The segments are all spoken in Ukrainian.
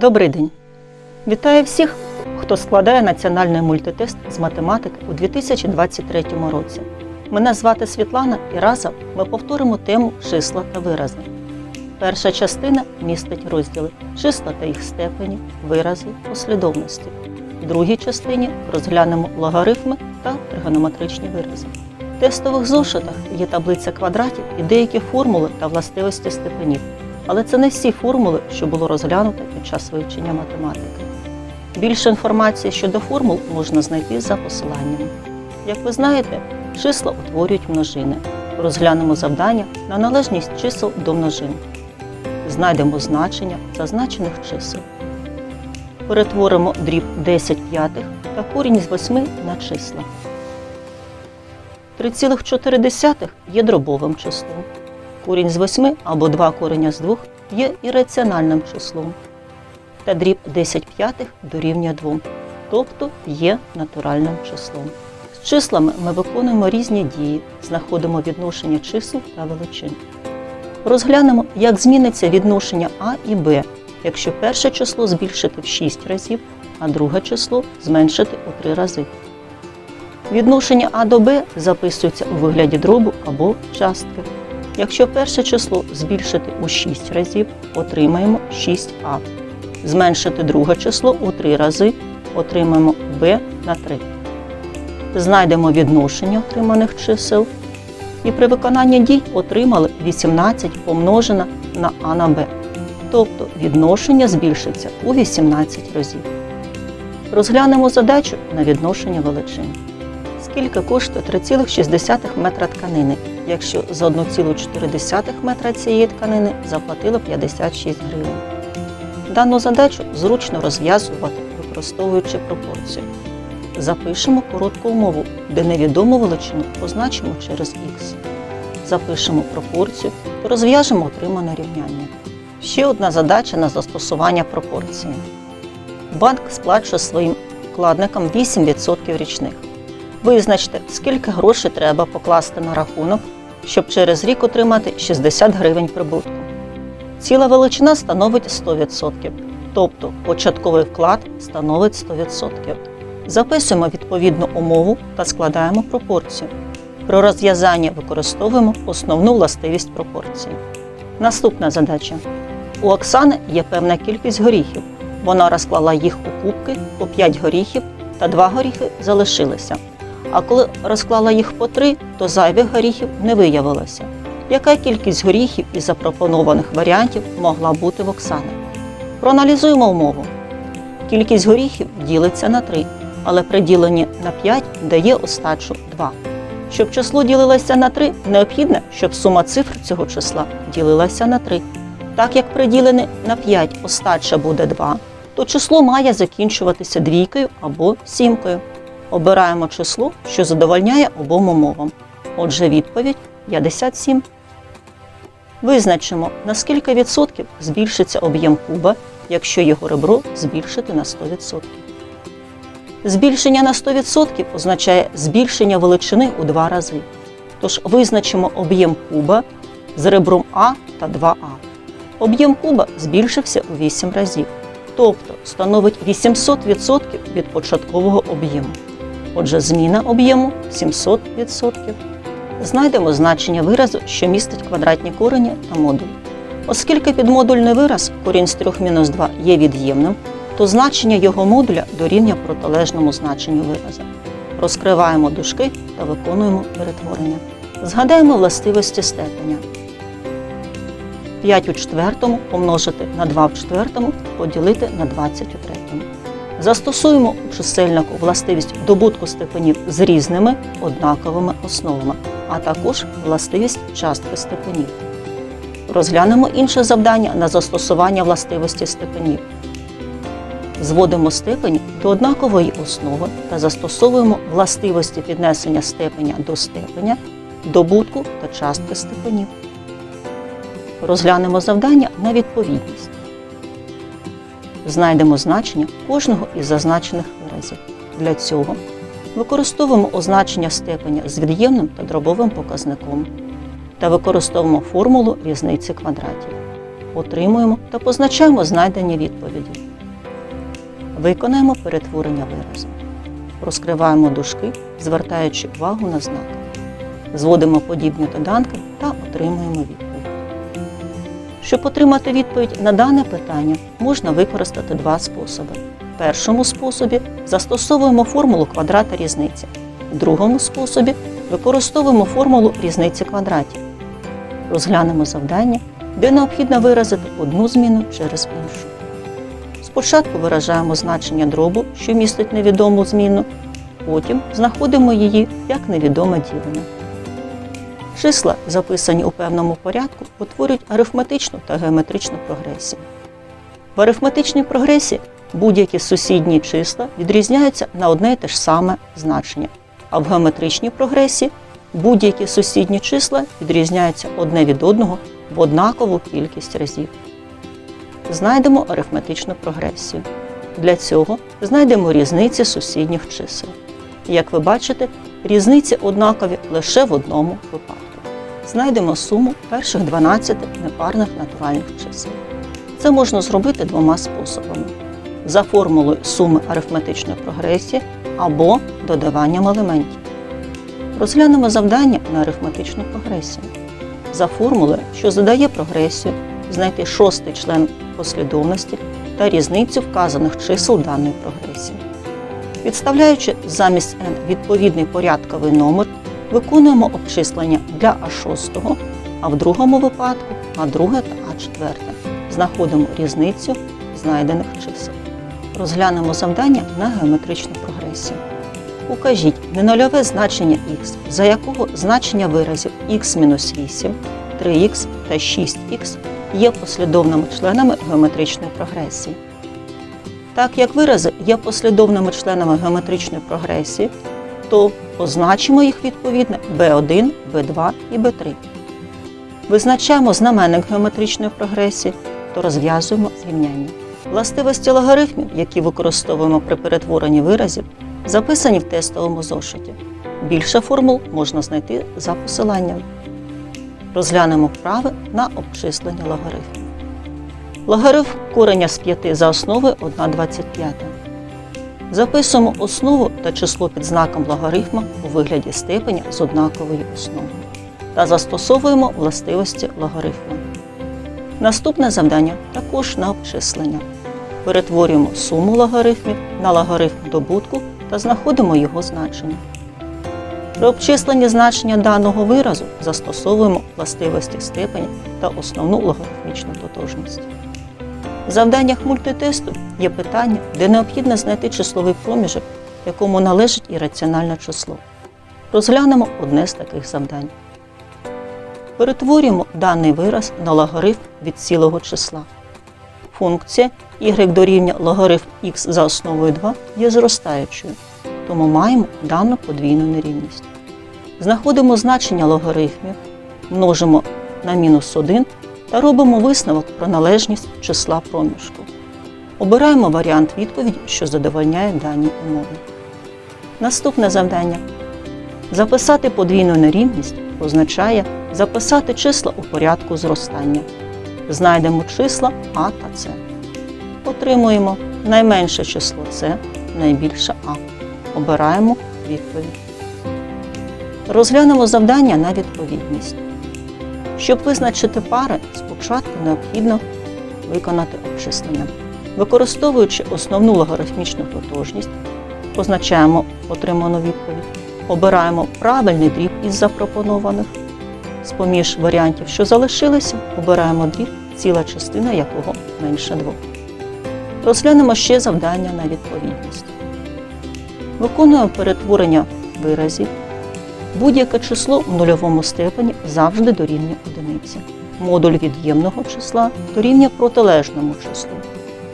Добрий день! Вітаю всіх, хто складає національний мультитест з математики у 2023 році. Мене звати Світлана і разом ми повторимо тему числа та вирази. Перша частина містить розділи числа та їх степені, вирази, послідовності. В другій частині розглянемо логарифми та тригонометричні вирази. В тестових зошитах є таблиця квадратів і деякі формули та властивості степенів. Але це не всі формули, що було розглянуто під час вивчення математики. Більше інформації щодо формул можна знайти за посиланнями. Як ви знаєте, числа утворюють множини. Розглянемо завдання на належність чисел до множин. Знайдемо значення зазначених чисел. Перетворимо дріб 10 п'ятих та корінь з 8 на числа. 3,4 є дробовим числом. Корінь з 8 або 2 кореня з 2 є ірраціональним числом. Та дріб 10 п'ятих дорівнює 2, тобто є натуральним числом. З числами ми виконуємо різні дії, знаходимо відношення чисел та величин. Розглянемо, як зміниться відношення А і Б, якщо перше число збільшити в 6 разів, а друге число зменшити у 3 рази. Відношення А до Б записується у вигляді дробу або частки. Якщо перше число збільшити у 6 разів, отримаємо 6а. Зменшити друге число у 3 рази, отримаємо b на 3. Знайдемо відношення отриманих чисел. І при виконанні дій отримали 18 помножено на а на b. Тобто відношення збільшиться у 18 разів. Розглянемо задачу на відношення величин. Скільки коштує 3,6 метра тканини, якщо за 1,4 метра цієї тканини заплатили 56 гривень. Дану задачу зручно розв'язувати, використовуючи пропорцію. Запишемо коротку умову, де невідому величину позначимо через х. Запишемо пропорцію та розв'яжемо отримане рівняння. Ще одна задача на застосування пропорції. Банк сплачує своїм вкладникам 8% річних. Визначте, скільки грошей треба покласти на рахунок, щоб через рік отримати 60 гривень прибутку. Ціла величина становить 100%, тобто початковий вклад становить 100%. Записуємо відповідну умову та складаємо пропорцію. При розв'язанні використовуємо основну властивість пропорції. Наступна задача. У Оксани є певна кількість горіхів. Вона розклала їх у кубки по 5 горіхів та 2 горіхи залишилися. А коли розклала їх по три, то зайвих горіхів не виявилося. Яка кількість горіхів із запропонованих варіантів могла бути в Оксани? Проаналізуємо умову. Кількість горіхів ділиться на 3, але при діленні на 5 дає остачу 2. Щоб число ділилося на 3, необхідно, щоб сума цифр цього числа ділилася на 3. Так як при діленні на 5 остача буде 2, то число має закінчуватися двійкою або сімкою. Обираємо число, що задовольняє обом умовам. Отже, відповідь 57. Визначимо, на скільки відсотків збільшиться об'єм куба, якщо його ребро збільшити на 100%. Збільшення на 100% означає збільшення величини у два рази. Тож визначимо об'єм куба з ребром А та 2А. Об'єм куба збільшився у 8 разів, тобто становить 800% від початкового об'єму. Отже, зміна об'єму 700%. Знайдемо значення виразу, що містить квадратні корені та модуль. Оскільки підмодульний вираз корінь з 3 мінус 2 є від'ємним, то значення його модуля дорівнює протилежному значенню вираза. Розкриваємо дужки та виконуємо перетворення. Згадаємо властивості степеня. 5 у четвертому помножити на 2 в четвертому поділити на 20 у третьому. Застосуємо у чисельнику властивість добутку степенів з різними однаковими основами, а також властивість частки степенів. Розглянемо інше завдання на застосування властивості степенів. Зводимо степені до однакової основи та застосовуємо властивості піднесення степеня до степеня, добутку та частки степенів. Розглянемо завдання на відповідність. Знайдемо значення кожного із зазначених виразів. Для цього використовуємо означення степеня з від'ємним та дробовим показником та використовуємо формулу різниці квадратів. Отримуємо та позначаємо знайдені відповіді. Виконаємо перетворення виразу. Розкриваємо дужки, звертаючи увагу на знаки. Зводимо подібні доданки та отримуємо відповідь. Щоб отримати відповідь на дане питання, можна використати два способи. В першому способі застосовуємо формулу квадрата різниці. В другому способі використовуємо формулу різниці квадратів. Розглянемо завдання, де необхідно виразити одну зміну через іншу. Спочатку виражаємо значення дробу, що містить невідому зміну, потім знаходимо її як невідоме ділене. Числа, записані у певному порядку, утворюють арифметичну та геометричну прогресію. В арифметичній прогресії будь-які сусідні числа відрізняються на одне і те ж саме значення, а в геометричній прогресії будь-які сусідні числа відрізняються одне від одного в однакову кількість разів. Знайдемо арифметичну прогресію. Для цього знайдемо різниці сусідніх чисел. Як ви бачите, різниці однакові лише в одному випадку. Знайдемо суму перших 12 непарних натуральних чисел. Це можна зробити двома способами: за формулою суми арифметичної прогресії або додаванням елементів. Розглянемо завдання на арифметичну прогресію. За формулою, що задає прогресію, знайти шостий член послідовності та різницю вказаних чисел даної прогресії. Підставляючи замість n відповідний порядковий номер, виконуємо обчислення для А6, а в другому випадку А2 та А4. Знаходимо різницю знайдених чисел. Розглянемо завдання на геометричну прогресію. Укажіть ненульове значення х, за якого значення виразів х-8, 3х та 6х є послідовними членами геометричної прогресії. Так як вирази є послідовними членами геометричної прогресії, то позначимо їх відповідно b1, b2 і b3. Визначаємо знаменник геометричної прогресії, то розв'язуємо зрівняння. Властивості логарифмів, які використовуємо при перетворенні виразів, записані в тестовому зошиті. Більше формул можна знайти за посиланням. Розглянемо вправи на обчислення логарифмів. Логарифм кореня з 5 за основою 1,25. Записуємо основу та число під знаком логарифма у вигляді степеня з однаковою основою та застосовуємо властивості логарифма. Наступне завдання також на обчислення. Перетворюємо суму логарифмів на логарифм добутку та знаходимо його значення. При обчисленні значення даного виразу застосовуємо властивості степеня та основну логарифмічну тотожність. В завданнях мультитесту є питання, де необхідно знайти числовий проміжок, якому належить ірраціональне число. Розглянемо одне з таких завдань. Перетворюємо даний вираз на логарифм від цілого числа. Функція y дорівнює логарифм х за основою 2 є зростаючою, тому маємо дану подвійну нерівність. Знаходимо значення логарифмів, множимо на мінус 1 та робимо висновок про належність числа проміжку. Обираємо варіант відповіді, що задовольняє дані умови. Наступне завдання. Записати подвійну нерівність означає записати числа у порядку зростання. Знайдемо числа А та С. Отримуємо найменше число С, найбільше А. Обираємо відповідь. Розглянемо завдання на відповідність. Щоб визначити пари, спочатку необхідно виконати обчислення. Використовуючи основну логарифмічну тотожність, позначаємо отриману відповідь, обираємо правильний дріб із запропонованих. З-поміж варіантів, що залишилися, обираємо дріб, ціла частина якого менше 2. Розглянемо ще завдання на відповідність. Виконуємо перетворення виразів. Будь-яке число в нульовому степені завжди дорівнює одиниці. Модуль від'ємного числа дорівнює протилежному числу.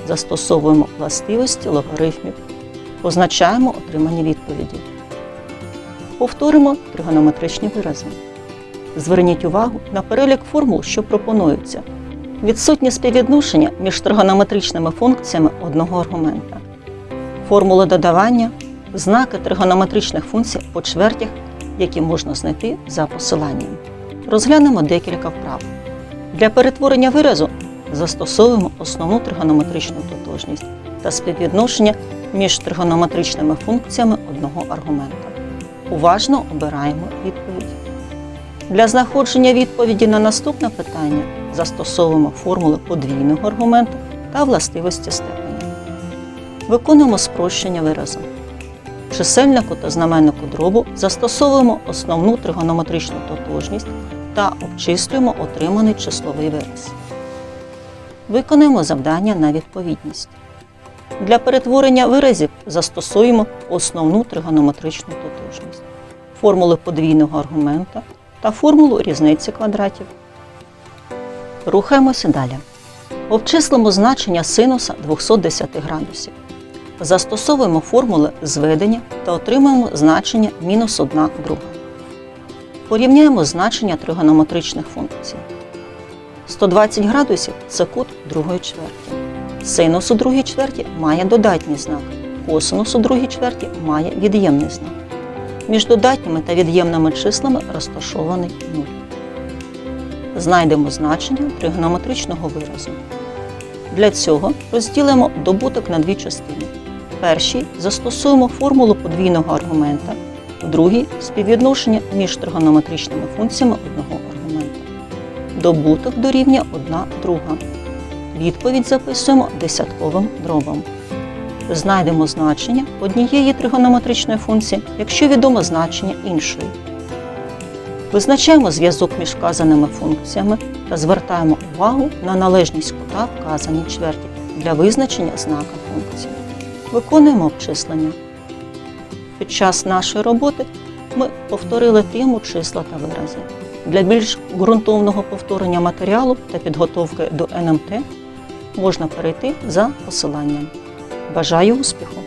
Застосовуємо властивості логарифмів. Позначаємо отримані відповіді. Повторимо тригонометричні вирази. Зверніть увагу на перелік формул, що пропонуються. Відсутнє співвідношення між тригонометричними функціями одного аргумента. Формули додавання, знаки тригонометричних функцій по чвертях, які можна знайти за посиланням. Розглянемо декілька вправ. Для перетворення виразу застосовуємо основну тригонометричну тотожність. та співвідношення між тригонометричними функціями одного аргумента. Уважно обираємо відповідь. Для знаходження відповіді на наступне питання застосовуємо формули подвійного аргументу та властивості степеня. Виконуємо спрощення виразу. Чисельнику та знаменнику дробу застосовуємо основну тригонометричну тотожність та обчислюємо отриманий числовий вираз. Виконуємо завдання на відповідність. Для перетворення виразів застосуємо основну тригонометричну тотожність, формули подвійного аргумента та формулу різниці квадратів. Рухаємося далі. Обчислимо значення синуса 210 градусів. Застосовуємо формули зведення та отримуємо значення мінус 1 друга. Порівняємо значення тригонометричних функцій. 120 градусів це кут другої чверті. Синус у другій чверті має додатній знак, косинус у другій чверті має від'ємний знак. Між додатніми та від'ємними числами розташований 0. Знайдемо значення тригонометричного виразу. Для цього розділимо добуток на дві частини. Першій застосуємо формулу подвійного аргумента, в другій співвідношення між тригонометричними функціями одного аргумента. Добуток дорівнює 1 друга. Відповідь записуємо десятковим дробом. Знайдемо значення однієї тригонометричної функції, якщо відомо значення іншої. Визначаємо зв'язок між вказаними функціями та звертаємо увагу на належність кута вказаній чверті для визначення знака функції. Виконуємо обчислення. Під час нашої роботи ми повторили тему числа та вирази. Для більш ґрунтовного повторення матеріалу та підготовки до НМТ можна перейти за посиланням. Бажаю успіху!